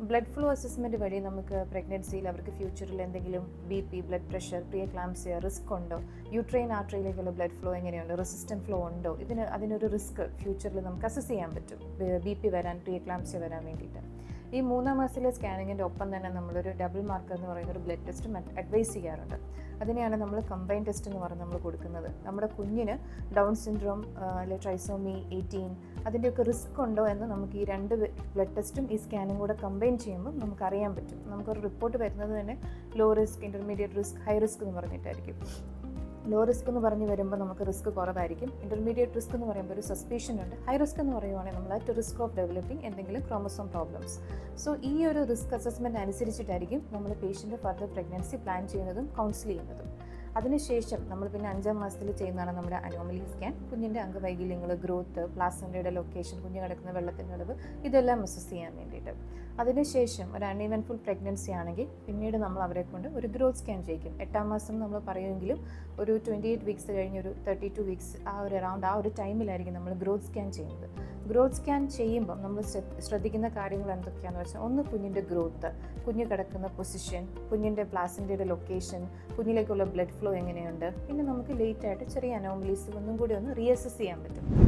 Blood flow assessment വഴി നമുക്ക് പ്രഗ്നൻസിയിൽ അവർക്ക് ഫ്യൂച്ചറിൽ എന്തെങ്കിലും B P blood pressure pre eclampsia risk ഉണ്ടോ? യൂട്രെയിൻ ആർട്ടറിയിലേക്കുള്ള ബ്ലഡ് ഫ്ലോ എങ്ങനെയുണ്ട്? റെസിസ്റ്റന്റ് ഫ്ലോ ഉണ്ടോ? ഇതിന് അതിനൊരു റിസ്ക് ഫ്യൂച്ചറിൽ നമുക്ക് അസസ് ചെയ്യാൻ പറ്റും. ബി പി വരാൻ പ്രിയ ക്ലാംസിയ വരാൻ വേണ്ടിയിട്ട്. ഈ മൂന്നാം മാസത്തിലെ സ്കാനിങ്ങിന്റെ ഒപ്പം തന്നെ നമ്മളൊരു ഡബിൾ മാർക്ക് എന്ന് പറയുന്ന ഒരു ബ്ലഡ് ടെസ്റ്റും അഡ്വൈസ് ചെയ്യാറുണ്ട്. അതിനെയാണ് നമ്മൾ കമ്പൈൻ ടെസ്റ്റ് എന്ന് പറഞ്ഞ് നമ്മൾ കൊടുക്കുന്നത്. നമ്മുടെ കുഞ്ഞിന് ഡൗൺ സിൻഡ്രോം അല്ലെങ്കിൽ ട്രൈസോമി എയ്റ്റീൻ അതിന്റെയൊക്കെ റിസ്ക് ഉണ്ടോ എന്ന് നമുക്ക് ഈ രണ്ട് ബ്ലഡ് ടെസ്റ്റും ഈ സ്കാനും കൂടെ കമ്പൈൻ ചെയ്യുമ്പോൾ നമുക്ക് അറിയാൻ പറ്റും. നമുക്കൊരു റിപ്പോർട്ട് വരുന്നത് തന്നെ low risk intermediate risk high risk എന്ന് പറഞ്ഞിട്ടായിരിക്കും. ലോ റിസ്ക് എന്ന് പറഞ്ഞ് വരുമ്പോൾ നമുക്ക് റിസ്ക് കുറവായിരിക്കും. ഇന്റർമീഡിയറ്റ് റിസ്ക് എന്ന് പറയുമ്പോൾ ഒരു സസ്പീഷൻ ഉണ്ട്. ഹൈ റിസ്ക് എന്ന് പറയുവാണെങ്കിൽ നമ്മൾ അറ്റ് റിസ്ക് ഓഫ് ഡെവലപ്പിംഗ് എന്തെങ്കിലും ക്രോമസോം പ്രോബ്ലംസ് സോ ഈ ഒരു റിസ്ക് അസസ്മെന്റ് അനുസരിച്ചിട്ടായിരിക്കും നമ്മൾ പേഷ്യന്റ് ഫർദർ പ്രഗ്നൻസി പ്ലാൻ ചെയ്യുന്നതും കൗൺസിൽ ചെയ്യുന്നതും. അതിനുശേഷം നമ്മൾ പിന്നെ അഞ്ചാം മാസത്തിൽ ചെയ്യുന്നതാണ് നമ്മുടെ അനോമലി സ്കാൻ കുഞ്ഞിന്റെ അംഗവൈകല്യങ്ങൾ ഗ്രോത്ത് പ്ലാസന്റയുടെ ലൊക്കേഷൻ കുഞ്ഞ് കിടക്കുന്ന വെള്ളത്തിന്റെ അളവ് ഇതെല്ലാം അസസ് ചെയ്യാൻ വേണ്ടിയിട്ട്. അതിനുശേഷം ഒരു അൺഇവൻഫുൾ പ്രഗ്നൻസി ആണെങ്കിൽ പിന്നീട് നമ്മൾ അവരെ കൊണ്ട് ഒരു ഗ്രോത്ത് സ്കാൻ ചെയ്യിക്കും. എട്ടാം മാസം നമ്മൾ പറയുമെങ്കിലും ഒരു ട്വന്റി എയ്റ്റ് വീക്സ് കഴിഞ്ഞ് ഒരു തേർട്ടി ടു വീക്സ് ആ ഒരു അറൗണ്ട് ആ ഒരു ടൈമിലായിരിക്കും നമ്മൾ ഗ്രോത്ത് സ്കാൻ ചെയ്യുന്നത്. ഗ്രോത്ത് സ്കാൻ ചെയ്യുമ്പം നമ്മൾ ശ്രദ്ധിക്കുന്ന കാര്യങ്ങൾ എന്തൊക്കെയാണെന്ന് വെച്ചാൽ ഒന്ന് കുഞ്ഞിന്റെ ഗ്രോത്ത് കുഞ്ഞ് കിടക്കുന്ന പൊസിഷൻ കുഞ്ഞിന്റെ പ്ലാസിന്റെയുടെ ലൊക്കേഷൻ കുഞ്ഞിലേക്കുള്ള ബ്ലഡ് ഫ്ലോ എങ്ങനെയുണ്ട് പിന്നെ നമുക്ക് ലേറ്റായിട്ട് ചെറിയ അനോമലീസ് ഒന്നും കൂടി ഒന്ന് റീഅസസ് ചെയ്യാൻ പറ്റും.